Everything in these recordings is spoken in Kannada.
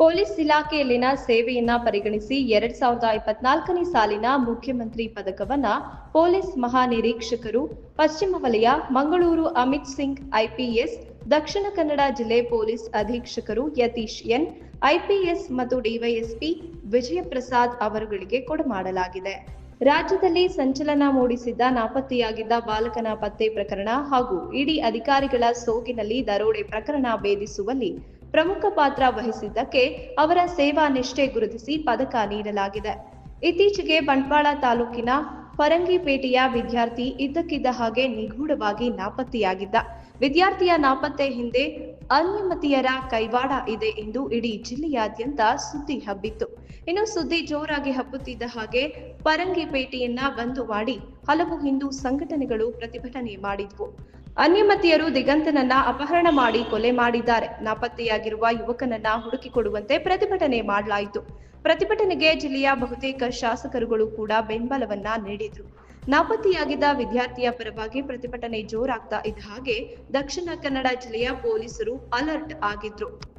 ಪೊಲೀಸ್ ಇಲಾಖೆಯಲ್ಲಿನ ಸೇವೆಯನ್ನ ಪರಿಗಣಿಸಿ ಎರಡ್ ಸಾವಿರದ ಇಪ್ಪತ್ನಾಲ್ಕನೇ ಸಾಲಿನ ಮುಖ್ಯಮಂತ್ರಿ ಪದಕವನ್ನ ಪೊಲೀಸ್ ಮಹಾನಿರೀಕ್ಷಕರು ಪಶ್ಚಿಮ ವಲಯ ಮಂಗಳೂರು ಅಮಿತ್ ಸಿಂಗ್ ಐಪಿಎಸ್, ದಕ್ಷಿಣ ಕನ್ನಡ ಜಿಲ್ಲೆ ಪೊಲೀಸ್ ಅಧೀಕ್ಷಕರು ಯತೀಶ್ ಎನ್, ಐಪಿಎಸ್ ಮತ್ತು ಡಿವೈಎಸ್ಪಿ ವಿಜಯ ಪ್ರಸಾದ್ ಅವರುಗಳಿಗೆ ಕೊಡಮಾಡಲಾಗಿದೆ ರಾಜ್ಯದಲ್ಲಿ ಸಂಚಲನ ಮೂಡಿಸಿದ್ದ ನಾಪತ್ತೆಯಾಗಿದ್ದ ಬಾಲಕನ ಪತ್ತೆ ಪ್ರಕರಣ ಹಾಗೂ ಇಡಿ ಅಧಿಕಾರಿಗಳ ಸೋಗಿನಲ್ಲಿ ದರೋಡೆ ಪ್ರಕರಣ ಭೇದಿಸುವಲ್ಲಿ ಪ್ರಮುಖ ಪಾತ್ರ ವಹಿಸಿದ್ದಕ್ಕೆ ಅವರ ಸೇವಾ ನಿಷ್ಠೆ ಗುರುತಿಸಿ ಪದಕ ನೀಡಲಾಗಿದೆ. ಇತ್ತೀಚೆಗೆ ಬಂಟ್ವಾಳ ತಾಲೂಕಿನ ಪರಂಗಿಪೇಟೆಯ ವಿದ್ಯಾರ್ಥಿ ಇದ್ದಕ್ಕಿದ್ದ ಹಾಗೆ ನಿಗೂಢವಾಗಿ ನಾಪತ್ತೆಯಾಗಿದ್ದ. ವಿದ್ಯಾರ್ಥಿಯ ನಾಪತ್ತೆ ಹಿಂದೆ ಅನ್ಯಮತಿಯರ ಕೈವಾಡ ಇದೆ ಎಂದು ಇಡೀ ಜಿಲ್ಲೆಯಾದ್ಯಂತ ಸುದ್ದಿ ಹಬ್ಬಿತ್ತು. ಇನ್ನು ಸುದ್ದಿ ಜೋರಾಗಿ ಹಬ್ಬುತ್ತಿದ್ದ ಹಾಗೆ ಪರಂಗಿಪೇಟೆಯನ್ನ ಬಂದು ಮಾಡಿ ಹಲವು ಹಿಂದೂ ಸಂಘಟನೆಗಳು ಪ್ರತಿಭಟನೆ ಮಾಡಿದ್ವು. ಅನ್ಯಮತಿಯರು ದಿಗಂತನನ್ನ ಅಪಹರಣ ಮಾಡಿ ಕೊಲೆ ಮಾಡಿದ್ದಾರೆ. ನಾಪತ್ತೆಯಾಗಿರುವ ಯುವಕನನ್ನ ಹುಡುಕಿಕೊಡುವಂತೆ ಪ್ರತಿಭಟನೆ ಮಾಡಲಾಯಿತು. ಪ್ರತಿಭಟನೆಗೆ ಜಿಲ್ಲೆಯ ಬಹುತೇಕ ಶಾಸಕರುಗಳು ಕೂಡ ಬೆಂಬಲವನ್ನ ನೀಡಿದ್ರು. ನಾಪತ್ತೆಯಾಗಿದ್ದ ವಿದ್ಯಾರ್ಥಿಯ ಪರವಾಗಿ ಪ್ರತಿಭಟನೆ ಜೋರಾಗ್ತಾ ಇದ್ದ ಹಾಗೆ ದಕ್ಷಿಣ ಕನ್ನಡ ಜಿಲ್ಲೆಯ ಪೊಲೀಸರು ಅಲರ್ಟ್ ಆಗಿದ್ರು.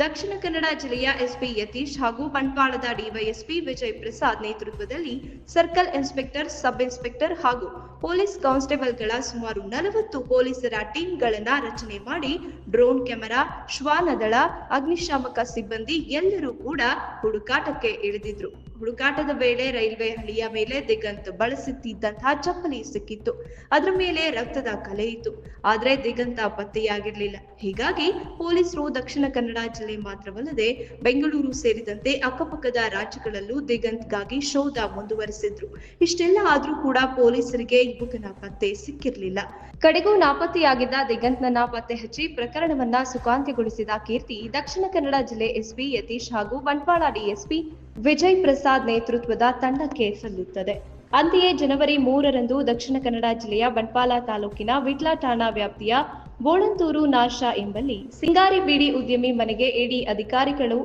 ದಕ್ಷಿಣ ಕನ್ನಡ ಜಿಲ್ಲೆಯ ಎಸ್ಪಿ ಯತೀಶ್ ಹಾಗೂ ಬಂಟ್ವಾಳದ ಡಿವೈಎಸ್ಪಿ ವಿಜಯ್ ಪ್ರಸಾದ್ ನೇತೃತ್ವದಲ್ಲಿ ಸರ್ಕಲ್ ಇನ್ಸ್ಪೆಕ್ಟರ್, ಸಬ್ ಇನ್ಸ್ಪೆಕ್ಟರ್ ಹಾಗೂ ಪೊಲೀಸ್ ಕಾನ್ಸ್ಟೇಬಲ್ಗಳ ಸುಮಾರು ನಲವತ್ತು ಪೊಲೀಸರ ಟೀಮ್ಗಳನ್ನ ರಚನೆ ಮಾಡಿ ಡ್ರೋನ್ ಕ್ಯಾಮೆರಾ, ಶ್ವಾನದಳ, ಅಗ್ನಿಶಾಮಕ ಸಿಬ್ಬಂದಿ ಎಲ್ಲರೂ ಕೂಡ ಹುಡುಕಾಟಕ್ಕೆ ಇಳಿದಿದ್ರು. ಹುಡುಕಾಟದ ವೇಳೆ ರೈಲ್ವೆ ಹಳಿಯ ಮೇಲೆ ದಿಗಂತ್ ಬಳಸುತ್ತಿದ್ದಂತಹ ಚಪ್ಪಲಿ ಸಿಕ್ಕಿತ್ತು. ಅದರ ಮೇಲೆ ರಕ್ತದ ಕಲೆ ಇತ್ತು. ಆದ್ರೆ ದಿಗಂತ ಪತ್ತೆಯಾಗಿರ್ಲಿಲ್ಲ. ಹೀಗಾಗಿ ಪೊಲೀಸರು ದಕ್ಷಿಣ ಕನ್ನಡ ಜಿಲ್ಲೆ ಮಾತ್ರವಲ್ಲದೆ ಬೆಂಗಳೂರು ಸೇರಿದಂತೆ ಅಕ್ಕಪಕ್ಕದ ರಾಜ್ಯಗಳಲ್ಲೂ ದಿಗಂತ್ಗಾಗಿ ಶೋಧ ಮುಂದುವರೆಸಿದ್ರು. ಇಷ್ಟೆಲ್ಲ ಆದ್ರೂ ಕೂಡ ಪೊಲೀಸರಿಗೆ ಯುವಕನ ಪತ್ತೆ ಸಿಕ್ಕಿರ್ಲಿಲ್ಲ. ಕಡೆಗೂ ನಾಪತ್ತೆಯಾಗಿದ್ದ ದಿಗಂತ್ನನ್ನ ಪತ್ತೆ ಹಚ್ಚಿ ಪ್ರಕರಣವನ್ನ ಸುಖಾಂತ್ಯಗೊಳಿಸಿದ ಕೀರ್ತಿ, ದಕ್ಷಿಣ ಕನ್ನಡ ಜಿಲ್ಲೆ ಎಸ್ಪಿ ಯತೀಶ್ ಹಾಗೂ ಬಂಟ್ವಾಳ ಡಿಎಸ್ಪಿ ವಿಜಯ್ ಪ್ರಸಾದ್ ನೇತೃತ್ವದ ತಂಡಕ್ಕೆ ಸಲ್ಲುತ್ತದೆ. ಅಂತೆಯೇ ಜನವರಿ ಮೂರರಂದು ದಕ್ಷಿಣ ಕನ್ನಡ ಜಿಲ್ಲೆಯ ಬಂಟ್ವಾಳ ತಾಲೂಕಿನ ವಿಟ್ಲ ಠಾಣಾ ವ್ಯಾಪ್ತಿಯ ಬೋಳಂತೂರು ನಾಶಾ ಎಂಬಲ್ಲಿ ಸಿಂಗಾರಿ ಬೀಡಿ ಉದ್ಯಮಿ ಮನೆಗೆ ಇಡಿ ಅಧಿಕಾರಿಗಳು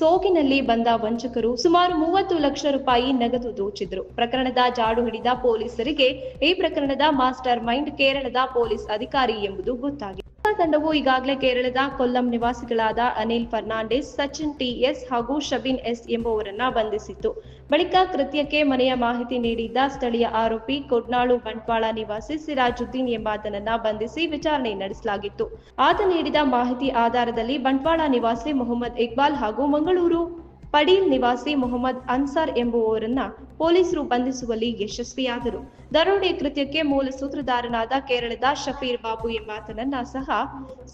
ತೋಗಿನಲ್ಲಿ ಬಂದ ವಂಚಕರು ಸುಮಾರು ಮೂವತ್ತು ಲಕ್ಷ ರೂಪಾಯಿ ನಗದು ದೋಚಿದ್ರು. ಪ್ರಕರಣದ ಜಾಡು ಹಿಡಿದ ಪೊಲೀಸರಿಗೆ ಈ ಪ್ರಕರಣದ ಮಾಸ್ಟರ್ ಮೈಂಡ್ ಕೇರಳದ ಪೊಲೀಸ್ ಅಧಿಕಾರಿ ಎಂಬುದು ಗೊತ್ತಾಗಿದೆ. ತಂಡವು ಈಗಾಗಲೇ ಕೇರಳದ ಕೊಲ್ಲಂ ನಿವಾಸಿಗಳಾದ ಅನಿಲ್ ಫರ್ನಾಂಡಿಸ್, ಸಚಿನ್ ಟಿಎಸ್ ಹಾಗೂ ಶಬಿನ್ ಎಸ್ ಎಂಬುವರನ್ನ ಬಂಧಿಸಿತ್ತು. ಬಳಿಕ ಕೃತ್ಯಕ್ಕೆ ಮನೆಯ ಮಾಹಿತಿ ನೀಡಿದ್ದ ಸ್ಥಳೀಯ ಆರೋಪಿ ಕೊಡ್ನಾಳು ಬಂಟ್ವಾಳ ನಿವಾಸಿ ಸಿರಾಜುದ್ದೀನ್ ಎಂಬಾತನನ್ನ ಬಂಧಿಸಿ ವಿಚಾರಣೆ ನಡೆಸಲಾಗಿತ್ತು. ಆತ ನೀಡಿದ ಮಾಹಿತಿ ಆಧಾರದಲ್ಲಿ ಬಂಟ್ವಾಳ ನಿವಾಸಿ ಮೊಹಮ್ಮದ್ ಇಕ್ಬಾಲ್ ಹಾಗೂ ಮಂಗಳೂರು ಪಡೀಲ್ ನಿವಾಸಿ ಮೊಹಮ್ಮದ್ ಅನ್ಸಾರ್ ಎಂಬುವವರನ್ನ ಪೊಲೀಸರು ಬಂಧಿಸುವಲ್ಲಿ ಯಶಸ್ವಿಯಾದರು. ದರೋಡೆ ಕೃತ್ಯಕ್ಕೆ ಮೂಲ ಸೂತ್ರಧಾರನಾದ ಕೇರಳದ ಶಫೀರ್ ಬಾಬು ಎಂಬಾತನನ್ನ ಸಹ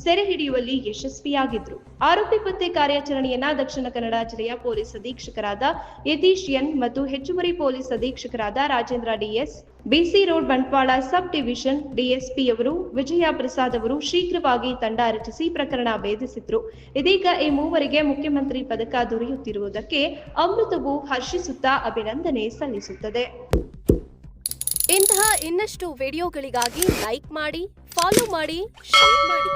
ಸೆರೆ ಹಿಡಿಯುವಲ್ಲಿ ಯಶಸ್ವಿಯಾಗಿದ್ರು. ಆರೋಪಿ ಪತ್ತೆ ಕಾರ್ಯಾಚರಣೆಯನ್ನ ದಕ್ಷಿಣ ಕನ್ನಡ ಜಿಲ್ಲೆಯ ಪೊಲೀಸ್ ಅಧೀಕ್ಷಕರಾದ ಯತೀಶ್ ಎನ್ ಮತ್ತು ಹೆಚ್ಚುವರಿ police ಅಧೀಕ್ಷಕರಾದ Rajendra DS BC road, Bantwal sub division ಡಿಎಸ್ಪಿಯವರು Vijaya Prasad ಅವರು ಶೀಘ್ರವಾಗಿ ತಂಡ ರಚಿಸಿ ಪ್ರಕರಣ ಭೇದಿಸಿದ್ರು. ಇದೀಗ ಈ ಮೂವರಿಗೆ ಮುಖ್ಯಮಂತ್ರಿ ಪದಕ ದೊರೆಯುತ್ತಿರುವುದಕ್ಕೆ ಅಮೃತವು ಹರ್ಷಿಸುತ್ತಾ ಅಭಿನಂದನೆ ಸಲ್ಲಿಸುತ್ತದೆ. ಇಂತಹ ಇನ್ನಷ್ಟು ವಿಡಿಯೋಗಳಿಗಾಗಿ ಲೈಕ್ ಮಾಡಿ ಫಾಲೋ ಮಾಡಿ ಶೇರ್ ಮಾಡಿ.